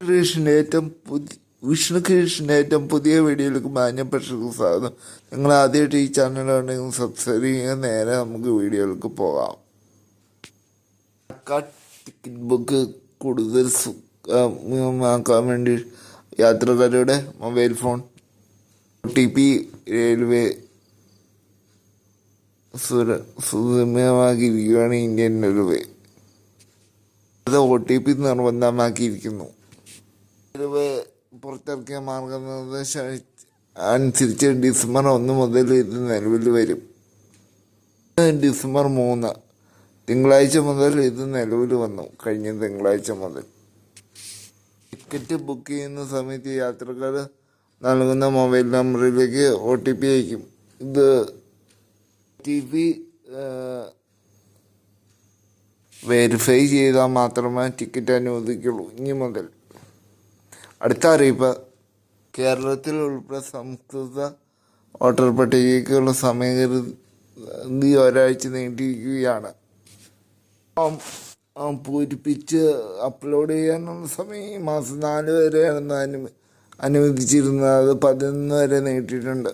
ക്രിയേഷന്റെ ഏറ്റവും പുതിയ വിഷ്ണു ക്രിയേഷന്റെ ഏറ്റവും പുതിയ വീഡിയോയിലേക്ക് മാന്യപ്പെട്ടവർക്ക് സ്വാഗതം. നിങ്ങൾ ആദ്യമായിട്ട് ഈ ചാനലുണ്ടെങ്കിൽ സബ്സ്ക്രൈബ് ചെയ്യുക നേരെ നമുക്ക് വീഡിയോയിലേക്ക് പോകാം. ടിക്കറ്റ് ബുക്ക് കൂടുതൽ സുഖമാക്കാൻ വേണ്ടി യാത്രക്കാരുടെ mobile phone O T P railway സുര സുഗമമാക്കിയിരിക്കുകയാണ് ഇന്ത്യൻ റെയിൽവേ അത് ഒ ടി പി നിർബന്ധമാക്കിയിരിക്കുന്നു. റെയിൽവേ പുറത്തിറക്കിയ മാർഗനിർദ്ദേശം അനുസരിച്ച് ഡിസംബർ ഒന്ന് മുതൽ ഇത് നിലവിൽ വരും. ഡിസംബർ മൂന്ന്. തിങ്കളാഴ്ച മുതൽ ഇത് നിലവിൽ വന്നു. കഴിഞ്ഞ തിങ്കളാഴ്ച മുതൽ. ടിക്കറ്റ് ബുക്ക് ചെയ്യുന്ന സമയത്ത് യാത്രക്കാർ നൽകുന്ന മൊബൈൽ നമ്പറിലേക്ക് ഒ ടി പി അയക്കും. ഇത് ടി പി വെരിഫൈ ചെയ്താൽ മാത്രമേ ടിക്കറ്റ് അനുവദിക്കുള്ളൂ. ഇനി മുതൽ. അടുത്ത അറിയിപ്പ് കേരളത്തിൽ ഉൾപ്പെടെ സംസ്കൃത വോട്ടർ പട്ടികയ്ക്കുള്ള സമയകൃതി ഒരാഴ്ച നീട്ടിയിരിക്കുകയാണ്. പൂരിപ്പിച്ച് അപ്ലോഡ് ചെയ്യാനുള്ള സമയം ഈ മാസം നാല് വരെയാണെന്ന് അനു അനുവദിച്ചിരുന്നത് അത് പതിനൊന്ന് വരെ നീട്ടിയിട്ടുണ്ട്.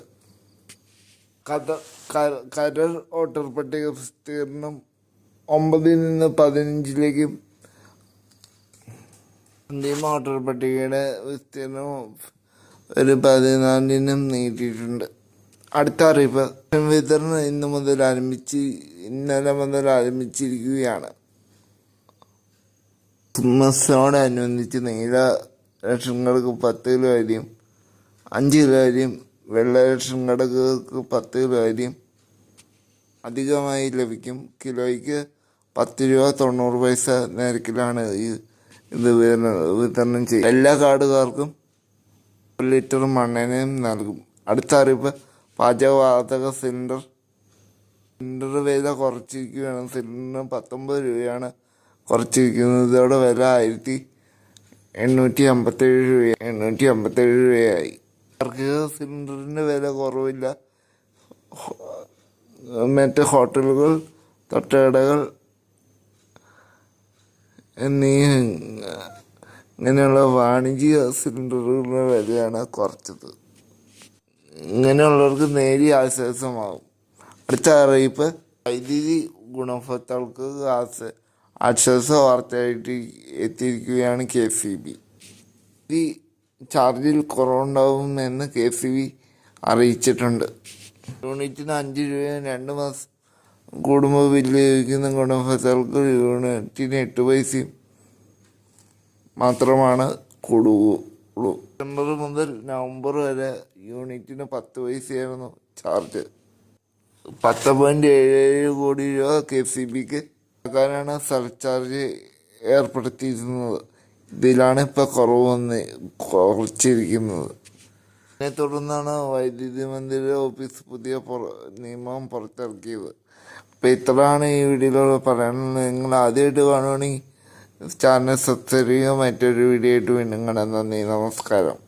കഥ കര- കരർ വോട്ടർ പട്ടിക പ്രസിദ്ധീകരണം ഒമ്പതിൽ നിന്ന് പതിനഞ്ചിലേക്കും അന്തിമ വോട്ടർ പട്ടികയുടെ വിസ്തീർണം ഒരു പതിനാലിനും നീട്ടിയിട്ടുണ്ട്. അടുത്ത അറിയിപ്പ്. വിതരണം ഇന്ന് മുതൽ ആരംഭിച്ച് ഇന്നലെ മുതൽ ആരംഭിച്ചിരിക്കുകയാണ്. ക്രിസ്മസിനോടനുബന്ധിച്ച് നീല കാർഡുക്ക് പത്ത് കിലോ അരിയും അഞ്ച് കിലോ അരിയും വെള്ള കാർഡുകൾക്ക് പത്ത് കിലോ അരിയും അധികമായി ലഭിക്കും. കിലോയ്ക്ക് പത്ത് രൂപ തൊണ്ണൂറ് പൈസ നിരക്കിലാണ് ഈ ഇത് വിതരണം ചെയ്യും. എല്ലാ കാർഡുകാർക്കും ഒരു ലിറ്റർ മണ്ണെണ്ണയും നൽകും. അടുത്ത അറിയിപ്പ് പാചകവാതക സിലിണ്ടർ സിലിണ്ടർ വില കുറച്ചിരിക്കുകയാണ്. സിലിണ്ടറിന് പത്തൊമ്പത് രൂപയാണ് കുറച്ചിരിക്കുന്നത് ഇതോടെ വില ആയിരത്തി എണ്ണൂറ്റി അമ്പത്തേഴ് രൂപ എണ്ണൂറ്റി അമ്പത്തേഴ് രൂപയായി. കാർഷിക സിലിണ്ടറിന്റെ വില കുറവില്ല. മറ്റ് ഹോട്ടലുകൾ തട്ടുകടകൾ എന്നീ ഇങ്ങനെയുള്ള വാണിജ്യ സിലിണ്ടറുകളുടെ വിലയാണ് കുറച്ചത്. ഇങ്ങനെയുള്ളവർക്ക് നേരിയ ആശ്വാസമാകും അടുത്ത അറിയിപ്പ് വൈദ്യുതി ഗുണഭോക്താക്കൾക്ക് ആശ്വ ആശ്വാസ വാർത്തയായിട്ട് എത്തിയിരിക്കുകയാണ് കെ സി ബി. ഈ ചാർജിൽ കുറവുണ്ടാവുമെന്ന് കെ സി ബി അറിയിച്ചിട്ടുണ്ട്. യൂണിറ്റിന് അഞ്ച് രൂപയും രണ്ട് മാസം കൂടുമ്പോൾ ബില്ല് ലഭിക്കുന്ന യൂണിറ്റിന് എട്ട് പൈസയും മാത്രമാണ് കൊടുക്കുള്ളൂ സെപ്റ്റംബർ മുതൽ നവംബർ വരെ യൂണിറ്റിന് പത്ത് പൈസയായിരുന്നു ചാർജ്. പത്ത് പോയിന്റ് ഏഴ് ഏഴ് കോടി രൂപ കെ സി ബിക്ക് സർക്കാരാണ് സർചാർജ് ഏർപ്പെടുത്തിയിരുന്നത്. ഇതിലാണ് ഇപ്പോൾ കുറവ് വന്ന് കുറച്ചിരിക്കുന്നത്. ഇതിനെ തുടർന്നാണ് വൈദ്യുതി മന്ത്രിയുടെ ഓഫീസ് പുതിയ നിയമം പുറത്തിറക്കിയത്. അപ്പം ഇത്രയാണ് ഈ വീഡിയോയിലൂടെ പറയാനുള്ളത്. നിങ്ങൾ ആദ്യമായിട്ട് കാണുവാണെങ്കിൽ ചാനൽ സബ്സ്ക്രൈബ് ചെയ്യുക മറ്റൊരു വീഡിയോ ആയിട്ട് വീണ്ടും കാണാം. നന്ദി നമസ്കാരം.